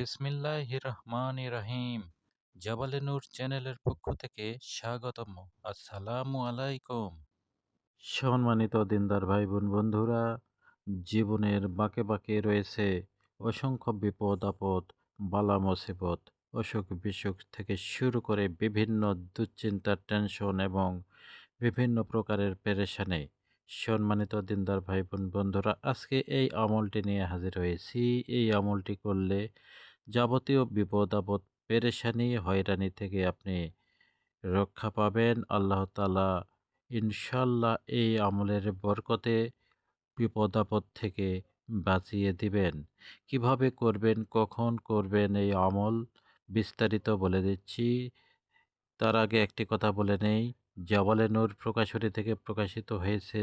বিসমিল্লাহ রহমান রহিম জাবালে নূর চ্যানেলের পক্ষ থেকে স্বাগতম। আসসালামু আলাইকুম। সম্মানিত দিনদার ভাই বোন বন্ধুরা, জীবনের বাঁকে বাঁকে রয়েছে অসংখ্য বিপদ, আপদ, বালা মুসিবত, অসুখ বিসুখ থেকে শুরু করে বিভিন্ন দুশ্চিন্তার টেনশন এবং বিভিন্ন প্রকারের পেরেশানি। সম্মানিত দিনদার ভাই বোন বন্ধুরা, আজকে এই আমলটি নিয়ে হাজির হয়েছি। এই আমলটি করলে যাবতীয় বিপদ আপদ পেরেশানি, হয়রানি থেকে আপনি রক্ষা পাবেন। আল্লাহ তালা ইনশাল্লাহ এই আমলের বরকতে বিপদ আপদ থেকে বাঁচিয়ে দিবেন। কীভাবে করবেন, কখন করবেন এই আমল বিস্তারিত বলে দিচ্ছি। তার আগে একটি কথা বলে নেই, জবালে নূর প্রকাশনী থেকে প্রকাশিত হয়েছে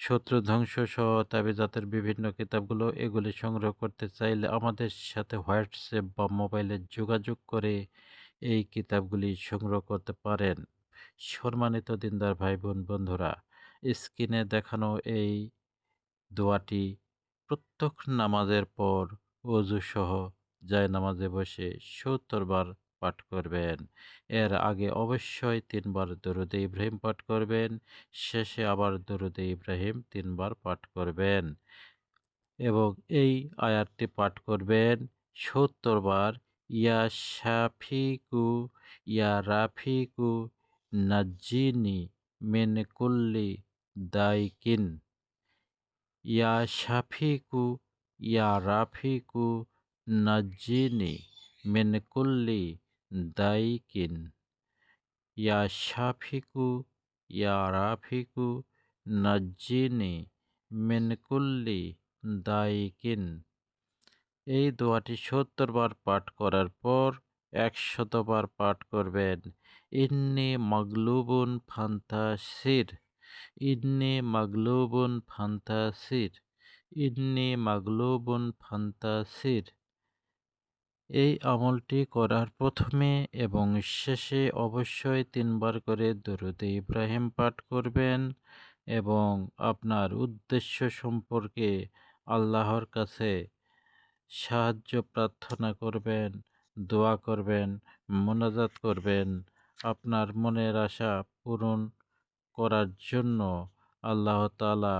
শত্রু ধ্বংস সহ তাবিজাতের বিভিন্ন কিতাবগুলো এগুলি সংগ্রহ করতে চাইলে আমাদের সাথে হোয়াটসঅ্যাপ বা মোবাইলে যোগাযোগ করে এই কিতাবগুলি সংগ্রহ করতে পারেন। সম্মানিত দিনদার ভাই বোন বন্ধুরা, স্ক্রিনে দেখানো এই দোয়াটি প্রত্যেক নামাজের পর অজু সহ যায় নামাজে বসে সত্তর বার পাঠ করবেন। এর আগে অবশ্যই তিনবার দরুদে ইব্রাহিম পাঠ করবেন, শেষে আবার দরুদে ইব্রাহিম তিনবার পাঠ করবেন। এবং এই আয়াতটি পাঠ করবেন সত্তরবার ইয়া শাফিকু, ইয়া রাফিকু নাজিনি মেনকুল্লি দাইকিন। ইয়া শাফিকু, ইয়া রাফিকু নাজিনি মেনকুল্লি দাইকিন ইয়া শাফিকু, ইয়া রাফিকু নাজিনি মেনকুল্লি দাইকিন এই দোয়াটি সত্তর বার পাঠ করার পর একশতবার পাঠ করবেন। ইন্নি মাগলুবুন ফান্তাসির। ইন্নি মাগলুবুন ফান্তাসির। ইন্নি মাগলুবুন ফান্তাসির। এই আমলটি করার প্রথমে এবং শেষে অবশ্যই তিনবার করে দরুদে ইব্রাহিম পাঠ করবেন এবং আপনার উদ্দেশ্য সম্পর্কে আল্লাহর কাছে সাহায্য প্রার্থনা করবেন, দোয়া করবেন, মোনাজাত করবেন। আপনার মনের আশা পূরণ করার জন্য আল্লাহ তালা